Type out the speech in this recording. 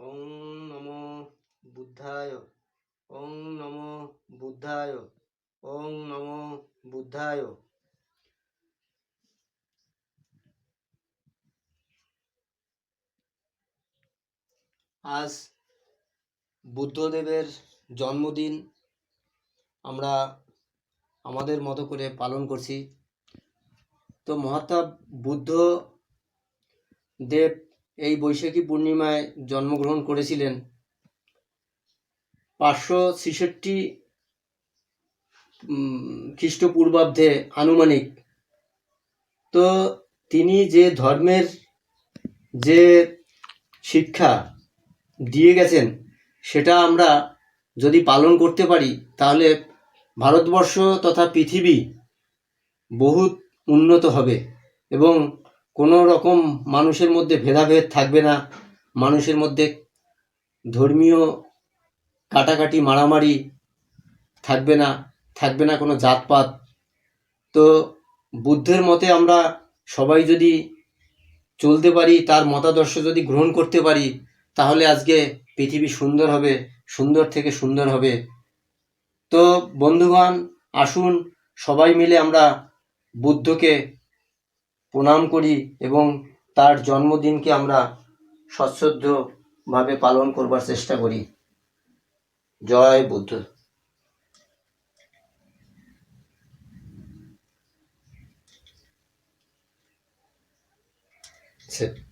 ওং নমো বুদ্ধায় ওং নমো বুদ্ধায় ওং নমো বুদ্ধায়। আজ বুদ্ধদেবের জন্মদিন। আমরা আমাদের মতো করে পালন করছি। তো মহাত্মা বুদ্ধ দেব এই বৈশাখী পূর্ণিমায় জন্মগ্রহণ করেছিলেন পাঁচশো ছেষট্টি খ্রিস্টপূর্বাব্দে আনুমানিক। তো তিনি যে ধর্মের যে শিক্ষা দিয়ে গেছেন, সেটা আমরা যদি পালন করতে পারি, তাহলে ভারতবর্ষ তথা পৃথিবী বহুত উন্নত হবে এবং কোনো রকম মানুষের মধ্যে ভেদাভেদ থাকবে না। মানুষের মধ্যে ধর্মীয় কাটাকাটি, মারামারি থাকবে না থাকবে না কোনো জাতপাত। তো বুদ্ধের মতে আমরা সবাই যদি চলতে পারি, তার মতাদর্শ যদি গ্রহণ করতে পারি, তাহলে আজকে পৃথিবী সুন্দর হবে, সুন্দর থেকে সুন্দর হবে। তো বন্ধুগণ, আসুন সবাই মিলে আমরা বুদ্ধকে প্রণাম করি এবং তার জন্মদিনকে আমরা সশ্রদ্ধভাবে পালন করবার চেষ্টা করি। জয় বুদ্ধ। সে-